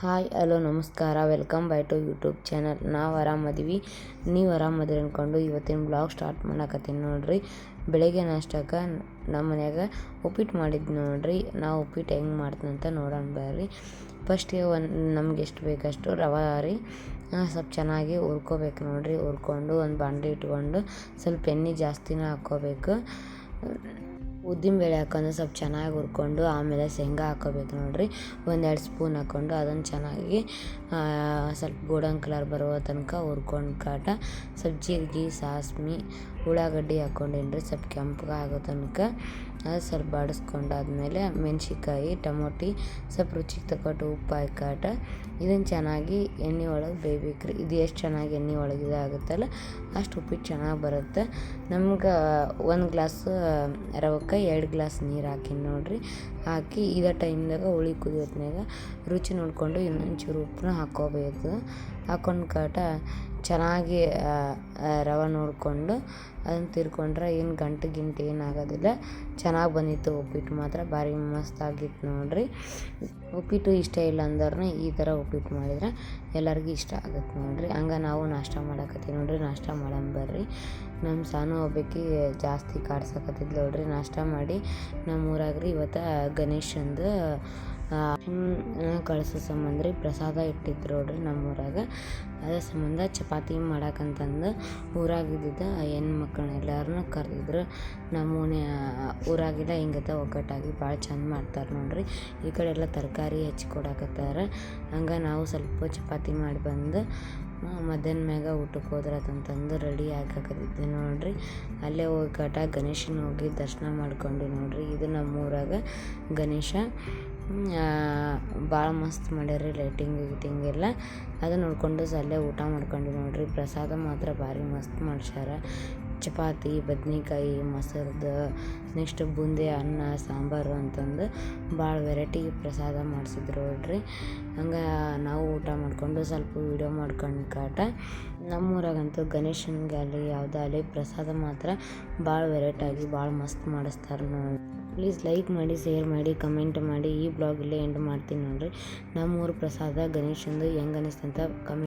Hi, hello, ನಮಸ್ಕಾರ. Welcome by to YouTube channel. ನಾವು ಆರಾಮದೀವಿ ನೀವು ಆರಾಮದಿರಿ ಅಂದ್ಕೊಂಡು ಇವತ್ತಿನ ಬ್ಲಾಗ್ ಸ್ಟಾರ್ಟ್ ಮಾಡಕತ್ತೀನಿ ನೋಡ್ರಿ. ಬೆಳಗ್ಗೆ ನಾಷ್ಟಕ್ಕೆ ನಮ್ಮ ಮನ್ಯಾಗ ಉಪ್ಪಿಟ್ಟು ಮಾಡಿದ್ದು ನೋಡ್ರಿ. ನಾವು ಉಪ್ಪಿಟ್ಟು ಹೆಂಗೆ ಮಾಡ್ತೀನಿ ಅಂತ ನೋಡೋಣ ಬರ್ರಿ. ಫಸ್ಟಿಗೆ ಒಂದು ನಮ್ಗೆ ಎಷ್ಟು ಬೇಕಷ್ಟು ರವೆ ರೀ. ಸ್ವಲ್ಪ ಚೆನ್ನಾಗಿ ಹುರ್ಕೋಬೇಕು ನೋಡ್ರಿ. ಹುರ್ಕೊಂಡು ಒಂದು ಬಾಂಡೆ ಇಟ್ಕೊಂಡು ಸ್ವಲ್ಪ ಎಣ್ಣೆ ಜಾಸ್ತಿನೇ ಹಾಕ್ಕೋಬೇಕು ಉದ್ದಿನಬೇಳೆ ಹಾಕೊಂಡು ಸ್ವಲ್ಪ ಚೆನ್ನಾಗಿ ಹುರ್ಕೊಂಡು ಆಮೇಲೆ ಶೇಂಗಾ ಹಾಕೋಬೇಕು ನೋಡಿರಿ. ಒಂದೆರಡು ಸ್ಪೂನ್ ಹಾಕ್ಕೊಂಡು ಅದನ್ನು ಚೆನ್ನಾಗಿ ಸ್ವಲ್ಪ ಗೋಡನ್ ಕಲರ್ ಬರುವ ತನಕ ಹುರ್ಕೊಂಡು ಕಾಟ. ಸ್ವಲ್ಪ ಜೀರಿಗೆ, ಸಾಸ್ಮಿ, ಉಳ್ಳಾಗಡ್ಡಿ ಹಾಕ್ಕೊಂಡೇನಿ ರೀ ಸ್ವಲ್ಪ ಕೆಂಪಗೆ ಆಗೋ ತನಕ ಅದು ಸ್ವಲ್ಪ ಬಾಡಿಸ್ಕೊಂಡಾದ್ಮೇಲೆ ಮೆಣ್ಸಿನ್ಕಾಯಿ, ಟೊಮೊಟಿ, ಸ್ವಲ್ಪ ರುಚಿಗೆ ತಗೊಟ್ಟು ಉಪ್ಪು ಹಾಕಾಟ ಇದನ್ನು ಚೆನ್ನಾಗಿ ಎಣ್ಣೆ ಒಳಗೆ ಬೇಯ್ಬೇಕು ಇದು ಎಷ್ಟು ಚೆನ್ನಾಗಿ ಎಣ್ಣೆ ಒಳಗೆ ಇದಾಗುತ್ತಲ್ಲ ಅಷ್ಟು ಉಪ್ಪಿಟ್ಟು ಚೆನ್ನಾಗಿ ಬರುತ್ತೆ. ನಮ್ಗೆ ಒಂದು ಗ್ಲಾಸ್ ರವಕ್ಕೆ ಎರಡು ಗ್ಲಾಸ್ ನೀರು ಹಾಕಿ ನೋಡಿರಿ. ಹಾಕಿ ಇದೇ ಟೈಮ್ದಾಗ ಹುಳಿ ಕುದಿಯೋತ್ನಾಗ ರುಚಿ ನೋಡಿಕೊಂಡು ಇನ್ನೊಂಚೂರು ಉಪ್ಪನ್ನ ಹಾಕ್ಕೋಬೇಕು ಹಾಕ್ಕೊಂಡು ಕಾಟ ಚೆನ್ನಾಗಿ ರವೆ ನೋಡಿಕೊಂಡು ಅದನ್ನು ತಿರ್ಕೊಂಡ್ರೆ ಏನು ಗಂಟು ಗಿಂಟು ಏನಾಗೋದಿಲ್ಲ ಚೆನ್ನಾಗಿ ಬಂದಿತ್ತು ಉಪ್ಪಿಟ್ಟು ಮಾತ್ರ. ಭಾರಿ ಮಸ್ತಾಗಿತ್ತು ನೋಡಿರಿ. ಉಪ್ಪಿಟ್ಟು ಇಷ್ಟ ಇಲ್ಲ ಅಂದ್ರೆ ಈ ಥರ ಉಪ್ಪಿಟ್ಟು ಮಾಡಿದ್ರೆ ಎಲ್ಲರಿಗೂ ಇಷ್ಟ ಆಗುತ್ತೆ ನೋಡಿರಿ. ಹಂಗೆ ನಾವು ನಾಷ್ಟ ಮಾಡಕತ್ತೀವಿ ನೋಡಿರಿ. ನಾಷ್ಟ ಮಾಡಮ್ ಬರ್ರಿ. ನಮ್ಮ ಸಾನು ಒಬ್ಬಾಕಿ ಜಾಸ್ತಿ ಕಾಡ್ಸಕತ್ತಿದ್ಲು ನೋಡ್ರಿ. ನಾಷ್ಟ ಮಾಡಿ ನಮ್ಮ ಊರಾಗ ರೀ ಇವತ್ತು ಗಣೇಶಂದು ಕಳ್ಸೋ ಸಂಬಂಧ ರೀ ಪ್ರಸಾದ ಇಟ್ಟಿದ್ರು ನೋಡ್ರಿ ನಮ್ಮ ಊರಾಗ. ಅದ್ರ ಸಂಬಂಧ ಚಪಾತಿ ಮಾಡಕ್ಕಂತಂದು ಊರಾಗ ಇದ್ದಿದ್ದ ಹೆಣ್ಮಕ್ಳನ್ನ ಎಲ್ಲರನ್ನೂ ಕರೆದಿದ್ರು. ನಮ್ಮ ಮನೆ ಊರಾಗೆಲ್ಲ ಹಿಂಗತ್ತ ಒಗ್ಗಟ್ಟಾಗಿ ಭಾಳ ಚಂದ ಮಾಡ್ತಾರೆ ನೋಡ್ರಿ. ಈ ಕಡೆ ಎಲ್ಲ ತರಕಾರಿ ಹೆಚ್ಚಿ ಕೊಡಕತ್ತಾರ ಹಂಗೆ ನಾವು ಸ್ವಲ್ಪ ಚಪಾತಿ ಮಾಡಿ ಬಂದು ಮಧ್ಯಾಹ್ನ ಮ್ಯಾಗ ಊಟಕ್ಕೆ ಹೋದ್ರಾತಂತಂದು ರೆಡಿ ಆಗಾಕತ್ತಿದ್ದೆ ನೋಡ್ರಿ. ಅಲ್ಲೇ ಹೋಗಿ ಕಟ ಗಣೇಶನ ಹೋಗಿ ದರ್ಶನ ಮಾಡ್ಕೊಂಡು ನೋಡ್ರಿ. ಇದು ನಮ್ಮ ಊರಾಗ ಗಣೇಶ ಭಾಳ ಮಸ್ತ್ ಮಾಡ್ಯಾರ ಲೈಟಿಂಗ್ ಗೀಟಿಂಗ್ ಎಲ್ಲ. ಅದು ನೋಡ್ಕೊಂಡು ಅಲ್ಲೇ ಊಟ ಮಾಡ್ಕೊಂಡು ನೋಡ್ರಿ. ಪ್ರಸಾದ ಮಾತ್ರ ಭಾರಿ ಮಸ್ತ್ ಮಾಡ್ಸ್ಯಾರ. ಚಪಾತಿ, ಬದ್ನೆಕಾಯಿ, ಮೊಸರ್ದು, ನೆಕ್ಸ್ಟ್ ಬೂಂದಿ, ಅನ್ನ, ಸಾಂಬಾರು ಅಂತಂದು ಭಾಳ ವೆರೈಟಿ ಪ್ರಸಾದ ಮಾಡಿಸಿದ್ರು ನೋಡ್ರಿ. ಹಂಗೆ ನಾವು ಊಟ ಮಾಡಿಕೊಂಡು ಸ್ವಲ್ಪ ವೀಡಿಯೋ ಮಾಡ್ಕೊಂಡು ಕಾಟ. ನಮ್ಮೂರಾಗಂತೂ ಗಣೇಶನಿಗೆ ಆಗಲಿ ಯಾವುದೇ ಆಗಲಿ ಪ್ರಸಾದ ಮಾತ್ರ ಭಾಳ ವೆರೈಟಾಗಿ ಭಾಳ ಮಸ್ತ್ ಮಾಡಿಸ್ತಾರೆ ನೋಡಿ ಪ್ಲೀಸ್ ಲೈಕ್ ಮಾಡಿ ಶೇರ್ ಮಾಡಿ ಕಮೆಂಟ್ ಮಾಡಿ. ಈ ಬ್ಲಾಗ್ ಇಲ್ಲೇ ಎಂಡ್ ಮಾಡ್ತೀನಿ ನೋಡಿರಿ. ನಮ್ಮೂರ ಪ್ರಸಾದ ಗಣೇಶಂದು ಹೆಂಗೆ ಅನ್ನಿಸ್ತಂತ ಕಮೆಂಟ್